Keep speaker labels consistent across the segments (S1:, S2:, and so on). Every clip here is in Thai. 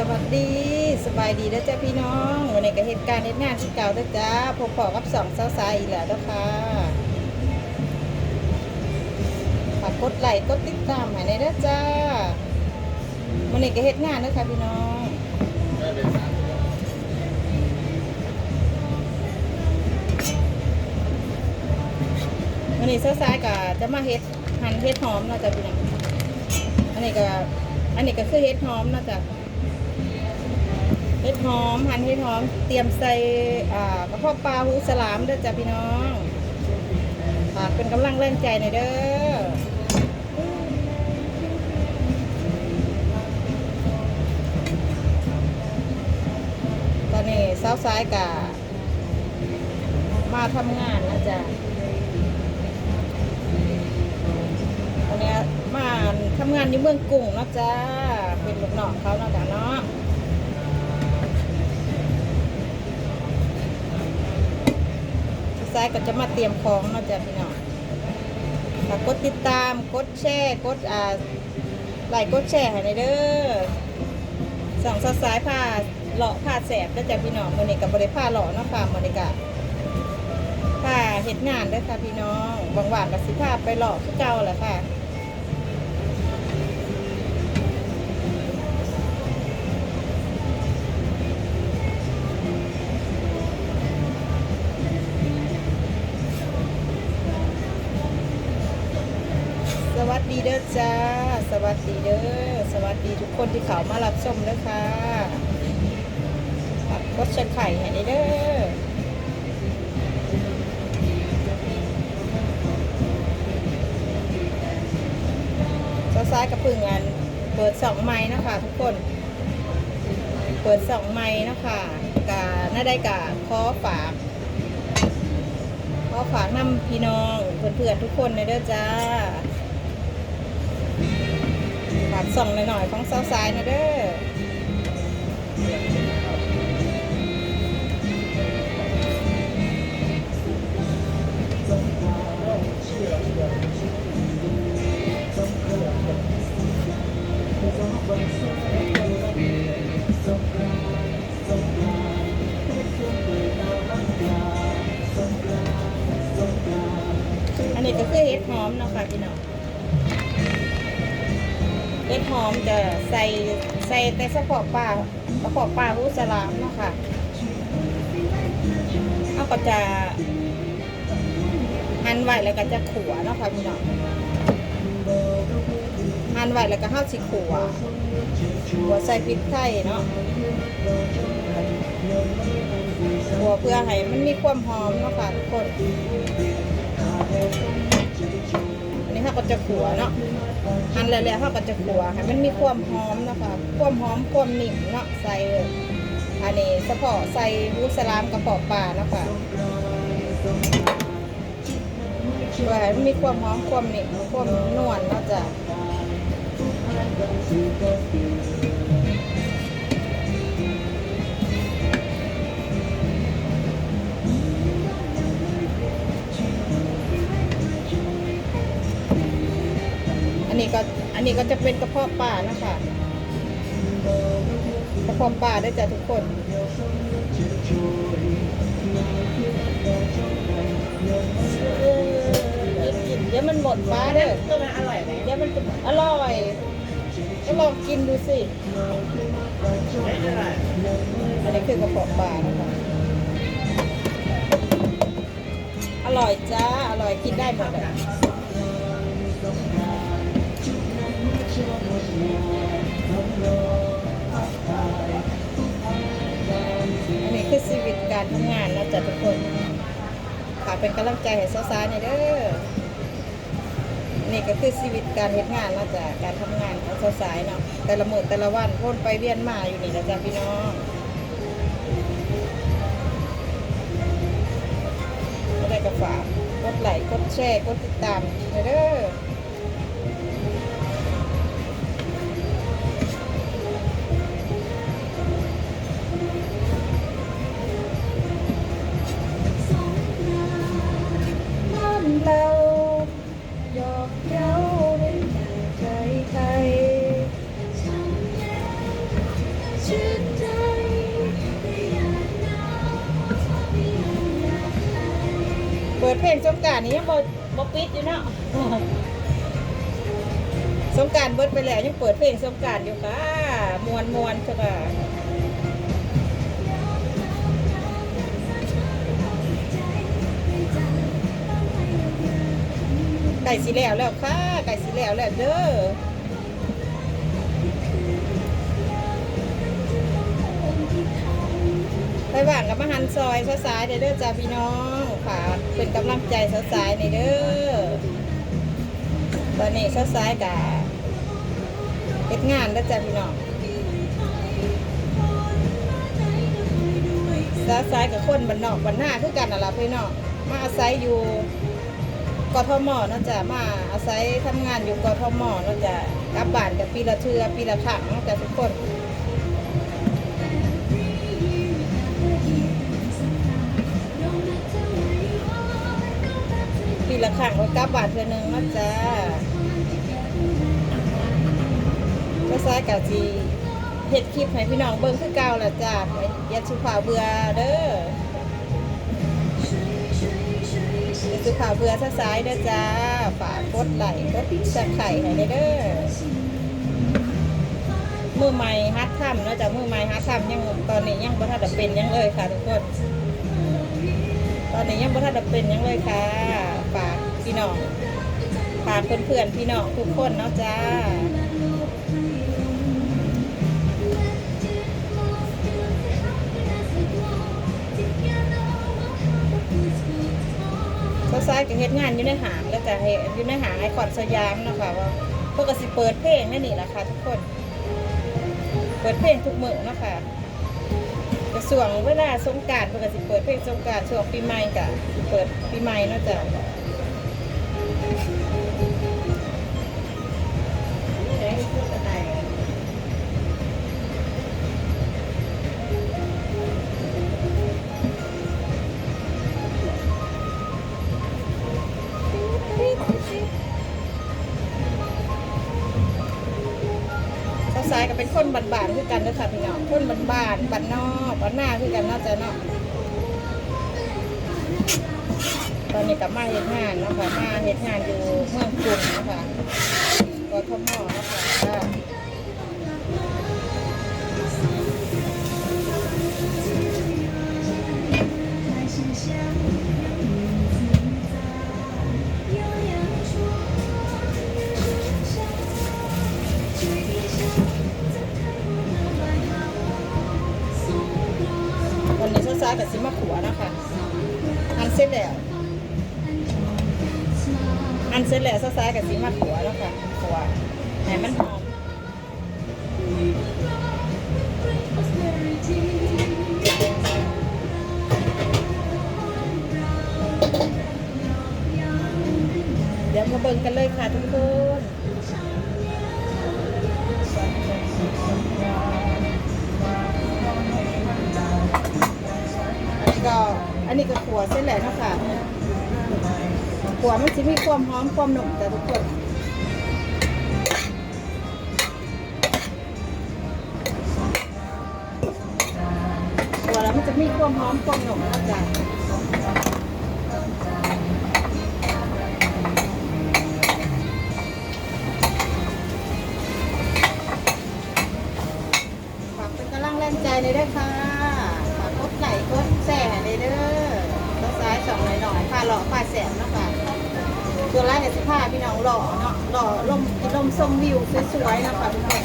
S1: สวัสดีสบายดีแล้จ้าพี่น้องวันนี้ก็เหตุการณ์เหตุงานที่เก่าแล้วจ้าพบพอกับสองสาวสายอีกแล้วเด้อค่ะฝากกดไลค์กดติดตามให้ในอยเด้จ้าวันนี้ก็เหตุงานเด้อค่ะพี่น้องวันนี้สาวสายก็จะมาเฮ็ดหั่นเฮ็ดหอมนะจ้าพี่น้องอันนี้ก็อันนี้ก็คือเฮ็ดหอมนะจ้ะ เห็ดหอมหั่นเห็ดหอม เตรียมใส่กระเพาะปลาหูสลามเด้อจ้ะพี่น้องฝากเป็นกำลังแรงใจหน่อยเด้อตอนนี้สาวซ้ายกะมาทำงานนะจ๊ะตอนนี้มาทำงานอยู่เมืองกรุงนะจ้าเป็นลูกน้องเขาเนาะจ้ะเนาะ ซ้ายก็จะมาเตรียมของเนาะจ้ะพี่น้องฝากกดติดตาม กดแชร์ กดอ่าไลค์ กดแชร์ให้ในเด้อสองซ้ายผ้าเลาะผ้าแสบแล้วจ้ะพี่น้องมันนี้กับบริผ้าเลาะเนาะค่ะมื้อนี้ก็ผ้าเห็ดงานด้อค่ะพี่น้องบางวันกับสิผ้าไปเลาะคือเก่าแหละค่ะ จ้า สวัสดีเด้อ สวัสดีทุกคนที่เขามารับชมเด้อค่ะฝากกดแชร์ไข่ให้ได้เด้อซ้ายกระปึ่งอันเปิดสองไม้นะคะทุกคน เปิดสองไม้นะคะกาน่าได้กาขอฝากขอฝากนำพี่น้องเพื่อนๆทุกคนในเด้อจ้าากส่องหน่อยๆของเซาซ้ายนะเด้ออันนี้ก็คือเห็ดหอมเนาะค่ะพี่น้อง เห็ดหอมจะใส่ใส่แต่เฉพาะปลากระเพาะปลาหูสลามเนาะค่ะเอาก็จะหั่นไว้แล้วก็จะขัวเนาะค่ะพี่น้องหั่นไว้แล้วก็เข้าสิขัวขัวใส่พริกไทยเนาะขัวเพื่อให้มันมีความหอมเนาะค่ะทุกคนอันนี้เขาก็จะขัวเนาะ หั่นแล้วๆเขาก็จะขัวค่ะมันมีความหอมนะคะความหอมความนิ่มเนาะใส่อันนี้เฉพาะใส่หูสลามกระเพาะปลานะคะเพื่อให้มันมีความหอมความนิ่มความนวลเนาะจ้ะ นี้ก็อันนี้ก็จะเป็นกระเพาะปลานะคะกระเพาะปลาได้จ้ะทุกคนเออกินๆเดี๋ยวมันหมดป้าเด้อ
S2: ตัวนั้นอร่อยไหม
S1: เดี๋ยวมันจะอร่อยก็ลองกินดูสิ
S2: อั
S1: นนี้คือกระเพาะปลานะคะอร่อยจ้า อร่อยกินได้หมด อันนี้คือชีวิตการทำงานนะจ๊ะทุกคนฝากเป็นกำลังใจให้สาวๆหน่อยเด้อ นี่ก็คือชีวิตการเฮ็ดงานนะจ้ะการทำงานของสาวๆเนาะ แต่ละมื้อแต่ละวันวนไปเวียนมาอยู่นี่นะจ๊ะพี่น้องไม่ได้ก็ฝากกดไลค์กดแชร์กดติดตามหน่อยเด้อ งสงการนี้ยังบ่บ่ปิดอยู่เนาะสงการเบิดไปแล้วยังเปิดเพลงสงการอยู่ค่ะมวนมวนๆเถอะค่ะไก่สีแล้วแล้วค่ะไก่สีแล้วแล้วเด้อไปว่างกับมาหันซอยซ้ายๆเด้อเด้อจ้าพี่น้อง ค่ะเป็นกำลังใจซ้ายๆในเด้อตอนนี้เช้าซ้ายกับเฮ็ดงานแล้วจ้ะพี่น้องเช้าซ้ายกับคนบ้านนอกบ้านหน้าคือกันน่ะล่ะพี่น้องมาอาศัยอยู่กทมเนาะจ้ะมาอาศัยทำงานอยู่กทมเนาะจ้ะกลับบ้านกับปีละเทือปีละครั้งเนาะจ้ะทุกคน ปีละครั้งก็กลับบ้านเทื่อหนึงเนาะจ้ะก็ซ้ายกับจีเฮ็ดคลิปให้พี่น้องเบิ่งคือเก่าแหละจ้าอย่าสุขาเบื่อเด้ออย่าสุขาเบื่อซะซ้ายเด้อจ้าฝากกดไลค์กดซับไข่ให้เด้อมือใหม่ฮัดทำเนาะจ้ะมือใหม่ฮัดทำยังตอนนี้ยังบ่ทันได้เป็นยังเลยค่ะทุกคนตอนนี้ยังบ่ทันได้เป็นยังเลยค่ะ พี่น้องฝากเพื่อนๆพี่น้องทุกคนเนาะจ้าเขาซ้ายกับเฮ็ดงานอยู่ในหางแล้วก็ให้อยู่ในหางไอคอนสยามเนาะคะว่าพื่อก็สิเปิดเพลงนั่นนี่แหละค่ะทุกคน เปิดเพลงทุกมื้อเนาะค่ะกระส่วงเวลาสงการเพื่อก็สิเปิดเพลงสงการช่วงปีใหม่กะเปิดปีใหม่เนาะจ้ะ เขาซ้ายก็เป็นคนบ้านๆคือกันเด้อค่ะพี่น้องคนบ้านๆบ้านนอกบ้านหน้าคือกันนาะจ้ะเนาะ ตอนนี้กลับมาเฮ็ดงานนะคะมาเฮ็ดงานอยู่เมืองกรุงนะคะกทมนะคะวันนี้ซ้ายๆกับซิมาขัวนะคะ อันเสร็จแล้ว อันเสร็จแล้วซ้ายๆกับซิมาขัวเนาะคะขัวให้มันหอมเดี๋ยวมาเบิ่งกันเลยค่ะทุกคนอันนี้ก็อันนี้ก็ขัวเสร็จแล้วนะค่ะ ขัวมันจะมีความหอมความหนุ่มแต่ทุกคนขัวแล้วมันจะมีความหอมความหนุ่มนะจ๊ะ สวยๆนะค่ะทุกคน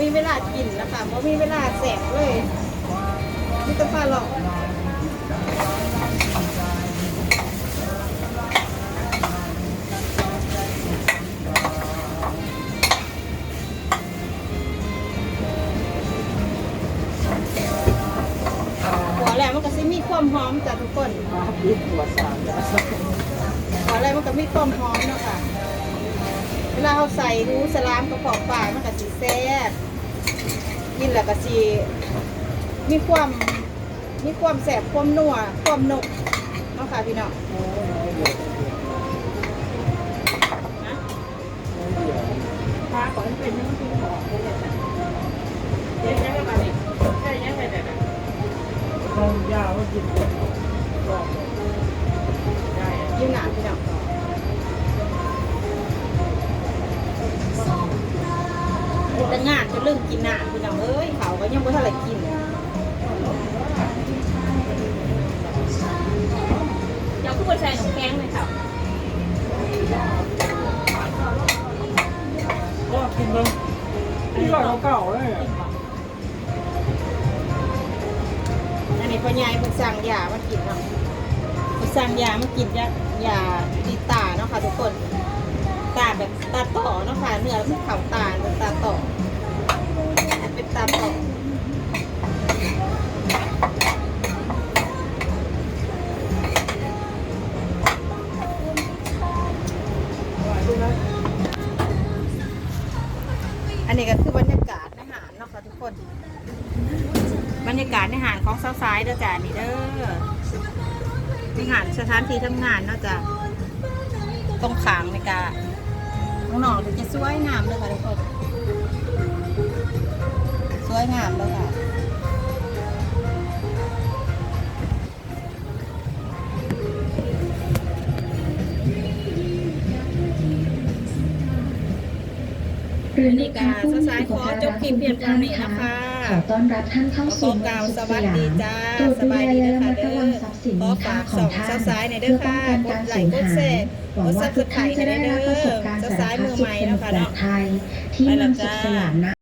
S1: มีเวลากินนะคะเพราะมีเวลาแสบเลยมีแตะผ้าหล่อหัวแหลมมันก็สิมีความหอมจ้ะทุกคน
S2: ปิดหัวสามแล้ว
S1: หัวแหลมมันก็มีความหอมเนาะค่ะ เวลาเขาใส่หมูสลามกระป๋องปลามันก็สีแซ่บกินแล้วก็สีมีความมีความแสบความนัวความหนุกเนาะค่ะพี่น้อง ยเขาก็ยังไม่เท่าไหร่กินเดี๋ยวคุณไปใส่หนมแข็งเลยค่ะ
S2: ก็กินเลยที่ก่อนเก่าๆเลย
S1: อันนี้พ่อใหญ่เพิ่นสั่งยามากินเนาะเพิ่นสั่งยามากินยายา คนบรรยากาศในหานของเซาซ้ายเด้อจ้ะนี่เด้อในหานสถานที่ทำงานเนาะจ้ะตรงขางในกาน้องๆถึงจะสวยงามเลยค่ะทุกคนสวยงามเลยค่ะ
S3: เรือในการผู้มี
S1: สาย
S3: อุ
S1: ข
S3: ป
S1: อ
S3: การะ
S1: จบคลิปเพียงเท่านี้นะคะ
S3: ขอต้อนรับท่านเข้าสู่
S1: ขอกล่าวสวัสดีจ้า
S3: ตรวจ
S1: ส
S3: ดู
S1: บาย
S3: แล
S1: ดี
S3: และ
S1: นะ
S3: ระ
S1: คะ
S3: มัด
S1: เด้
S3: ระ
S1: อ
S3: วังทรัพย์สิน
S1: ขอ
S3: มีค่า
S1: ฝาก
S3: ขอ
S1: ส่
S3: ง
S1: อง
S3: ท่าน
S1: เซาซ้ายในอยเด้
S3: เพื่
S1: อ
S3: อป้
S1: ค่ะ
S3: องกัน
S1: ก
S3: การ
S1: ดไล
S3: สู
S1: ค์
S3: ญ
S1: กด
S3: หา
S1: แช
S3: ย
S1: ร์
S3: หวัง
S1: กด
S3: ว่า
S1: ซับ
S3: ทุ
S1: ส
S3: ก
S1: ไคร
S3: ท่าน
S1: ต์
S3: จะ
S1: ใน
S3: ได้
S1: อย
S3: รับ
S1: เด้
S3: ประส
S1: อบ
S3: การณ์
S1: เซา
S3: สาร
S1: ซ้าย
S3: พัด
S1: มือ
S3: สุ
S1: ให
S3: ข
S1: ม่
S3: สนุ
S1: เนาะ
S3: ก
S1: ค่ะ
S3: ปลอ
S1: เนาะ
S3: ดภัยที่
S1: ไป
S3: เมื
S1: แล้
S3: อ
S1: ว
S3: งสุข
S1: จ้า
S3: สยามณ